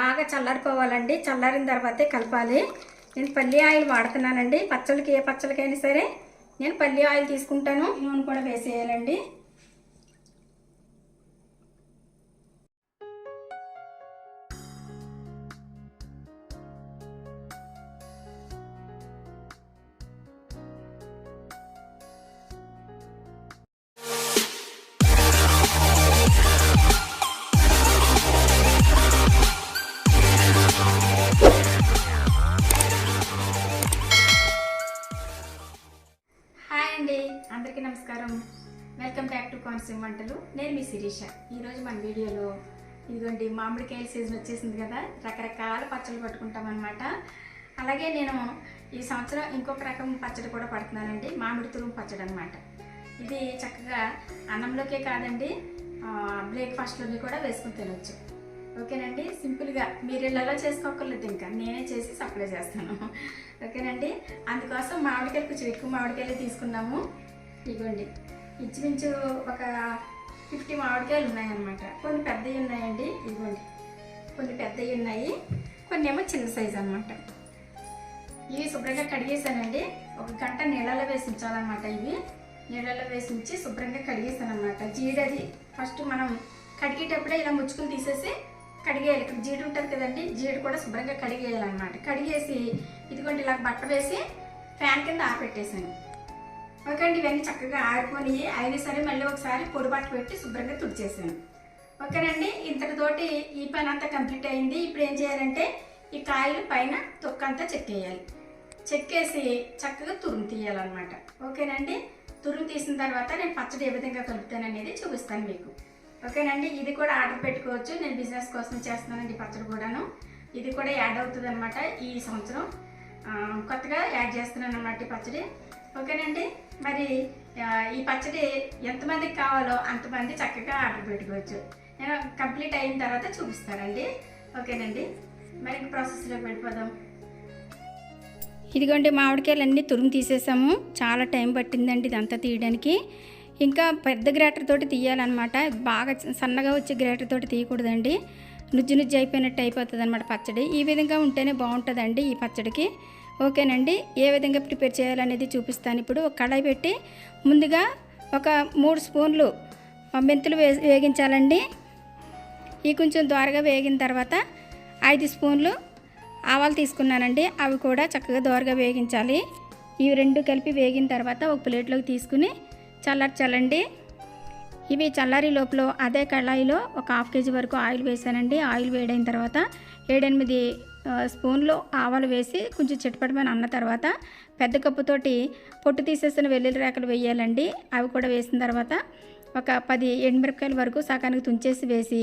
బాగా చల్లారిపోవాలండి. చల్లారిన తర్వాతే కలపాలి. నేను పల్లి ఆయిల్ వాడుతున్నానండి. పచ్చళ్ళకి ఏ పచ్చళ్ళకైనా సరే నేను పల్లి ఆయిల్ తీసుకుంటాను. నూనె కూడా వేసేయాలండి. నమస్కారం. వెల్కమ్ బ్యాక్ టు కోనసీమ వంటలు. నేను మీ శిరీష. ఈరోజు మన వీడియోలో ఇదిగోండి మామిడికాయల సీజన్ వచ్చేసింది కదా? రకరకాల పచ్చళ్ళు పట్టుకుంటాం అనమాట అలాగే నేను ఈ సంవత్సరం ఇంకొక రకం పచ్చడి కూడా పడుతున్నానండి మామిడి తురుము పచ్చడి అనమాట ఇది చక్కగా అన్నంలోకే కాదండి బ్రేక్ఫాస్ట్లోని కూడా వేసుకుని తినొచ్చు. ఓకేనండి? సింపుల్గా మీరు ఇళ్ళలో చేసుకోకర్లేదు ఇంకా. నేనే చేసి సప్లై చేస్తాను. ఓకేనండి? అందుకోసం మామిడికాయలు కొంచెం ఎక్కువ మామిడికాయలు తీసుకున్నాము. ఇదిగోండి ఇంచుమించు ఒక ఫిఫ్టీ మామిడికాయలు ఉన్నాయన్నమాట. కొన్ని పెద్దవి ఉన్నాయండి ఇదిగోండి కొన్ని పెద్దవి ఉన్నాయి కొన్ని ఏమో చిన్న సైజు అనమాట ఇవి శుభ్రంగా కడిగేసానండి ఒక గంట నీళ్ళలో వేసి ఉంచాలన్నమాట ఇవి. నీళ్ళలో వేసి ఉంచి శుభ్రంగా కడిగేసానమాట జీడది ఫస్ట్ మనం కడిగేటప్పుడే ఇలా ముచ్చుకుని తీసేసి కడిగేయాలి. ఇక్కడ జీడి ఉంటుంది కదండి జీడి కూడా శుభ్రంగా కడిగేయాలన్నమాట. కడిగేసి ఇదిగోండి ఇలా బట్ట వేసి ఫ్యాన్ కింద ఆపెట్టేశాను ఓకే అండి ఇవన్నీ చక్కగా ఆరిపోయి అయినా సరే మళ్ళీ ఒకసారి పొడి పెట్టి శుభ్రంగా తుడిచేసాను. ఓకేనండి ఇంతటితోటి ఈ పని అంతా కంప్లీట్ అయింది. ఇప్పుడు ఏం చేయాలంటే ఈ కాయలు పైన తొక్కంతా చెక్కేయాలి. చెక్కేసి చక్కగా తురుము తీయాలన్నమాట. ఓకేనండి? తురుము తీసిన తర్వాత నేను పచ్చడి ఏ విధంగా కలుపుతాను అనేది చూపిస్తాను మీకు. ఓకేనండి? ఇది కూడా ఆర్డర్ పెట్టుకోవచ్చు. నేను బిజినెస్ కోసం చేస్తున్నానండి పచ్చడి కూడాను. ఇది కూడా యాడ్ అవుతుంది అనమాట ఈ సంవత్సరం. కొత్తగా యాడ్ చేస్తున్నాను అన్నమాట ఈ పచ్చడి. ఓకేనండి. మరి ఈ పచ్చడి ఎంతమందికి కావాలో అంతమంది చక్కగా ఆర్డర్ పెట్టుకోవచ్చు. నేను కంప్లీట్ అయిన తర్వాత చూపిస్తానండి. ఓకేనండి. మరి ప్రాసెస్లోకి వెళ్ళిపోదాం. ఇదిగోండి మామిడికాయలు అన్నీ తురుము తీసేసాము. చాలా టైం పట్టిందండి ఇదంతా తీయడానికి. ఇంకా పెద్ద గ్రేటర్ తోటి తీయాలన్నమాట. బాగా సన్నగా వచ్చే గ్రేటర్ తోటి తీయకూడదండి. నుజ్జు నుజ్జు అయిపోయినట్టు అయిపోతుంది అనమాట పచ్చడి. ఈ విధంగా ఉంటేనే బాగుంటుందండి ఈ పచ్చడికి. ఓకేనండి. ఏ విధంగా ప్రిపేర్ చేయాలనేది చూపిస్తాను. ఇప్పుడు ఒక కళాయి పెట్టి ముందుగా ఒక మూడు స్పూన్లు మెంతులు వే వేగించాలండి. ఈ కొంచెం దోరగా వేగిన తర్వాత ఐదు స్పూన్లు ఆవాలు తీసుకున్నానండి. అవి కూడా చక్కగా దోరగా వేగించాలి. ఇవి రెండు కలిపి వేగిన తర్వాత ఒక ప్లేట్లోకి తీసుకుని చల్లార్చాలండి. ఇవి చల్లారి లోపల అదే కళాయిలో ఒక హాఫ్ కేజీ వరకు ఆయిల్ వేసానండి. ఆయిల్ వేడైన తర్వాత ఏడెనిమిది స్పూన్లో స్పూన్లు ఆవాలు వేసి కొంచెం చిటపటమని అన్న తర్వాత పెద్ద కప్పుతోటి పొట్టు తీసేసిన వెల్లుల్లి రేకలు వేయాలండి. అవి కూడా వేసిన తర్వాత ఒక పది ఎండుమిరపకాయల వరకు సగానికి తుంచేసి వేసి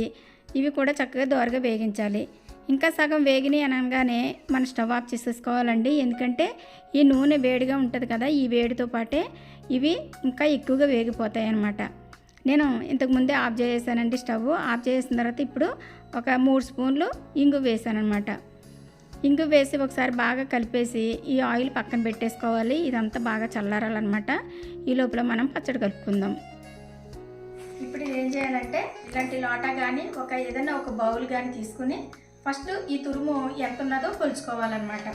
ఇవి కూడా చక్కగా దోరగా వేగించాలి. ఇంకా సగం వేగినాయి అనగానే మన స్టవ్ ఆఫ్ చేసేసుకోవాలండి. ఎందుకంటే ఈ నూనె వేడిగా ఉంటుంది కదా ఈ వేడితో పాటే ఇవి ఇంకా ఎక్కువగా వేగిపోతాయి అన్నమాట నేను ఇంతకుముందే ఆఫ్ చేసేసానండి స్టవ్. ఆఫ్ చేసిన తర్వాత ఇప్పుడు ఒక మూడు స్పూన్లు ఇంగు వేసానమాట ఇంగు వేసి ఒకసారి బాగా కలిపేసి ఈ ఆయిల్ పక్కన పెట్టేసుకోవాలి. ఇదంతా బాగా చల్లారాలన్నమాట. ఈ లోపల మనం పచ్చడి కలుపుకుందాం. ఇప్పుడు ఏం చేయాలంటే ఇలాంటి లోటా కానీ ఒక ఏదైనా ఒక బౌల్ కానీ తీసుకుని ఫస్ట్ ఈ తురుము ఎంత ఉన్నదో కొలుచుకోవాలన్నమాట.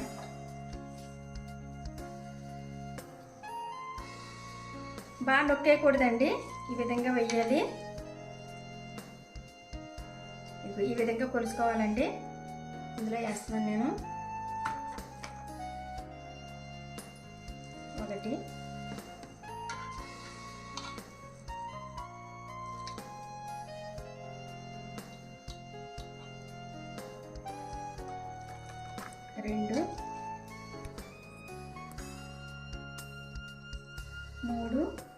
బాగా నొక్కేయకూడదండి. ఈ విధంగా వెయ్యాలి. ఈ విధంగా కొలుసుకోవాలండి. ఇందులో వేస్తున్నాను నేను. ఒకటి. రెండు. మూడు.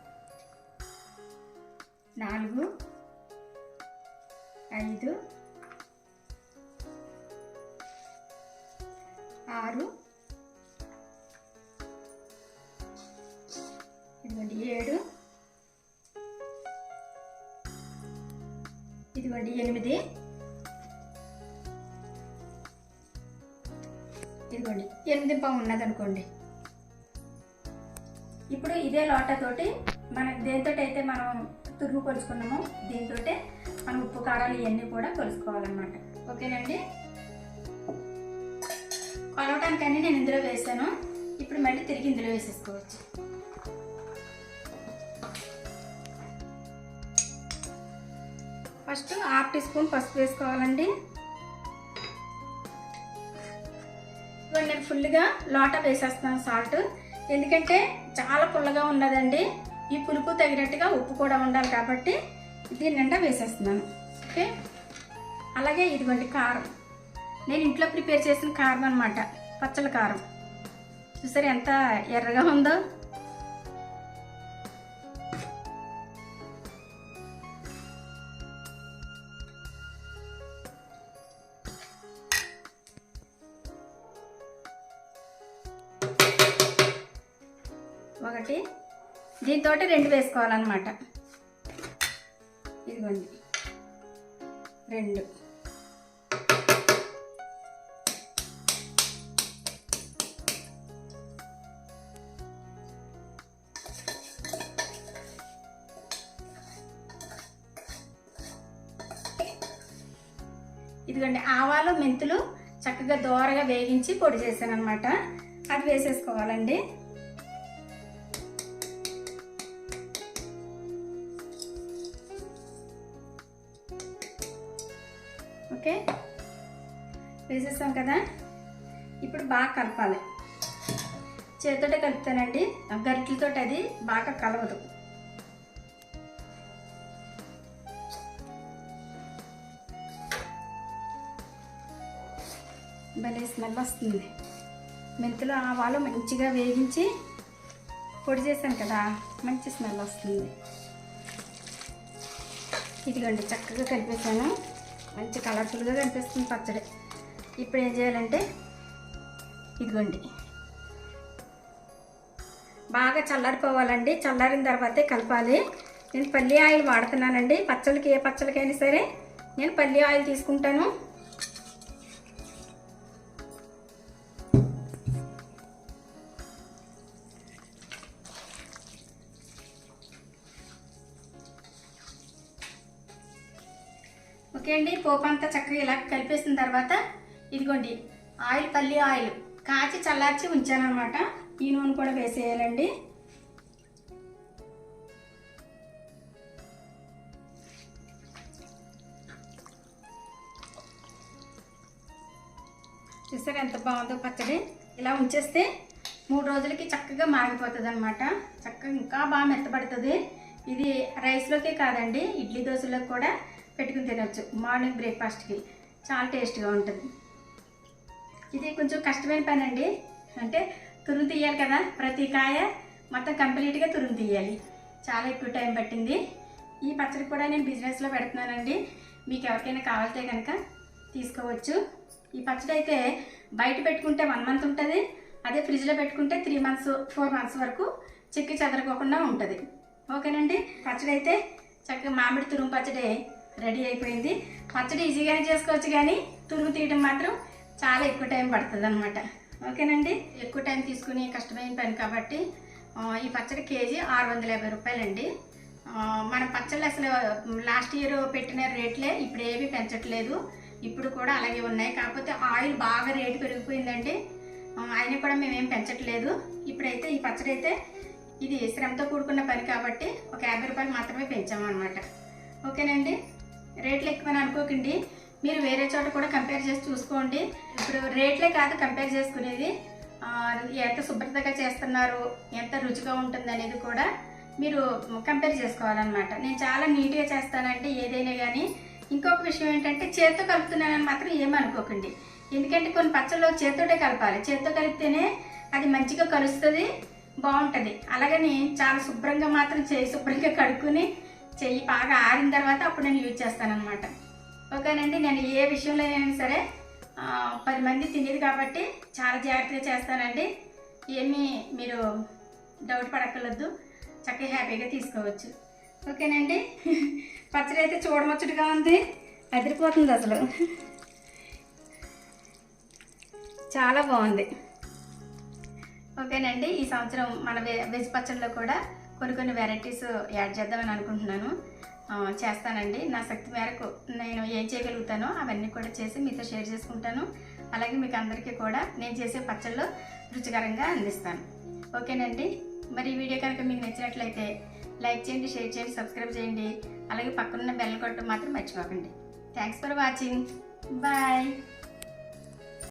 ఐదు ఆరు ఇదిగోండి ఏడు ఇదిగోండి ఎనిమిది ఇదిగోండి ఎనిమిది పావు ఉన్నదనుకోండి. ఇప్పుడు ఇదే లోటతోటి మనం దేంతో అయితే మనం తురుగు కొలుచుకున్నామో దీంతో మనం ఉప్పు కారాలు ఇవన్నీ కూడా కొలుసుకోవాలన్నమాట. ఓకేనండి? కొలవటానికని నేను ఇందులో వేసాను. ఇప్పుడు మళ్ళీ తిరిగి ఇందులో వేసేసుకోవచ్చు. ఫస్ట్ హాఫ్ టీ స్పూన్ పసుపు వేసుకోవాలండి. నేను ఫుల్గా లోటా వేసేస్తాను సాల్ట్. ఎందుకంటే చాలా పుల్లగా ఉన్నదండి. ఈ పులుపు తగినట్టుగా ఉప్పు కూడా ఉండాలి కాబట్టి దీని నిండా వేసేస్తున్నాను ఓకే? అలాగే ఇదిగోండి కారం. నేను ఇంట్లో ప్రిపేర్ చేసిన కారం అనమాట పచ్చల కారం. చూసారు ఎంత ఎర్రగా ఉందో? ఒకటి దీంతో రెండు వేసుకోవాలన్నమాట. ఇదిగోండి. రెండు. ఇదిగోండి ఆవాలు మెంతులు చక్కగా దోరగా వేగించి పొడి చేశాను అనమాట అది వేసేసుకోవాలండి. ఓకే? వేసేసాం కదా? ఇప్పుడు బాగా కలపాలి. చేతితో కలుపుతానండి. గరిటలతో అది బాగా కలవదు. భలే స్మెల్ వస్తుంది. మెంతులు ఆవాలు మంచిగా వేగించి పొడి చేశాను కదా మంచి స్మెల్ వస్తుంది. ఇదిగోండి చక్కగా కలిపేసాను మంచి కలర్ఫుల్గా కనిపిస్తుంది పచ్చడి. ఇప్పుడు ఏం చేయాలంటే ఇదిగోండి. బాగా చల్లారిపోవాలండి. చల్లారిన తర్వాతే కలపాలి. నేను పల్లి ఆయిల్ వాడుతున్నానండి. పచ్చళ్ళకి ఏ పచ్చళ్ళకైనా సరే నేను పల్లి ఆయిల్ తీసుకుంటాను. ఓకే అండి పోపు అంతా చక్కగా ఇలా కలిపేసిన తర్వాత ఇదిగోండి ఆయిల్ పల్లి ఆయిల్ కాచి చల్లార్చి ఉంచానమాట ఈ నూనె కూడా వేసేయాలండి. చూసారు ఎంత బాగుందో పచ్చడి? ఇలా ఉంచేస్తే మూడు రోజులకి చక్కగా మాగిపోతుంది అనమాట చక్కగా ఇంకా బాగా మెత్తబడుతుంది. ఇది రైస్లోకే కాదండి ఇడ్లీ దోశలోకి కూడా పెట్టుకుని తినవచ్చు మార్నింగ్ బ్రేక్ఫాస్ట్కి చాలా టేస్ట్గా ఉంటుంది. ఇది కొంచెం కష్టమైన పని అండి అంటే తురుము తీయాలి కదా ప్రతి కాయ మొత్తం కంప్లీట్గా తురుము తీయాలి. చాలా ఎక్కువ టైం పట్టింది. ఈ పచ్చడి కూడా నేను బిజినెస్లో పెడుతున్నానండి. మీకు ఎవరికైనా కావాలితే కనుక తీసుకోవచ్చు. ఈ పచ్చడి అయితే బయట పెట్టుకుంటే వన్ మంత్ ఉంటుంది. అదే ఫ్రిడ్జ్లో పెట్టుకుంటే త్రీ మంత్స్ ఫోర్ మంత్స్ వరకు చెక్కి చెదరకోకుండా ఉంటుంది. ఓకేనండి? పచ్చడి అయితే చక్కగా మామిడి తురుము పచ్చడి రెడీ అయిపోయింది. పచ్చడి ఈజీగానే చేసుకోవచ్చు కానీ తురుగు తీయడం మాత్రం చాలా ఎక్కువ టైం పడుతుంది అనమాట ఓకేనండి? ఎక్కువ టైం తీసుకుని కష్టమైన పని కాబట్టి ఈ పచ్చడి కేజీ ఆరు వందల యాభై రూపాయలండి. మన పచ్చళ్ళు అసలు లాస్ట్ ఇయర్ పెట్టిన రేట్లే ఇప్పుడు ఏమీ పెంచట్లేదు. ఇప్పుడు కూడా అలాగే ఉన్నాయి. కాకపోతే ఆయిల్ బాగా రేటు పెరిగిపోయిందండి. ఆ, అయినా కూడా మేమేం పెంచట్లేదు. ఇప్పుడైతే ఈ పచ్చడి అయితే ఇది శ్రమతో కూడుకున్న పని కాబట్టి ఒక యాభై రూపాయలు మాత్రమే పెంచామన్నమాట. ఓకేనండి? రేట్లు ఎక్కువని అనుకోకండి. మీరు వేరే చోట కూడా కంపేర్ చేసి చూసుకోండి. ఇప్పుడు రేట్లే కాదు కంపేర్ చేసుకునేది. ఎంత శుభ్రతగా చేస్తున్నారు ఎంత రుచిగా ఉంటుంది అనేది కూడా మీరు కంపేర్ చేసుకోవాలన్నమాట. నేను చాలా నీట్గా చేస్తానంటే ఏదైనా కానీ ఇంకొక విషయం ఏంటంటే చేత్తో కలుపుతున్నానని మాత్రం ఏమనుకోకండి ఎందుకంటే కొన్ని పచ్చళ్ళు చేత్తోటే కలపాలి. చేత్తో కలిపితేనే అది మంచిగా కలుస్తుంది బాగుంటుంది. అలాగని చాలా శుభ్రంగా మాత్రం చేయి శుభ్రంగా కడుక్కుని చెయ్యి బాగా ఆరిన తర్వాత అప్పుడు నేను యూజ్ చేస్తానమాట ఓకేనండి నేను ఏ విషయంలో అయినా సరే పది మంది తినేది కాబట్టి చాలా జాగ్రత్తగా చేస్తానండి. ఏమీ మీరు డౌట్ పడక్కర్లేదు చక్కగా హ్యాపీగా తీసుకోవచ్చు. ఓకేనండి పచ్చడి అయితే చూడముచ్చటగా ఉంది అదిరిపోతుంది అసలు. చాలా బాగుంది. ఓకేనండి ఈ సంవత్సరం మన వె- వెజ్ పచ్చడిలో కూడా కొన్ని కొన్ని వెరైటీస్ యాడ్ చేద్దామని అనుకుంటున్నాను. చేస్తానండి. నా శక్తి మేరకు నేను ఏం చేయగలుగుతానో అవన్నీ కూడా చేసి మీతో షేర్ చేసుకుంటాను. అలాగే మీకు అందరికీ కూడా నేను చేసే పచ్చళ్ళు రుచికరంగా అందిస్తాను. ఓకేనండి. మరి ఈ వీడియో కనుక మీకు నచ్చినట్లయితే లైక్ చేయండి షేర్ చేయండి సబ్స్క్రైబ్ చేయండి. అలాగే పక్కనున్న బెల్ కొట్టడం మాత్రం మర్చిపోకండి. Thanks for watching bye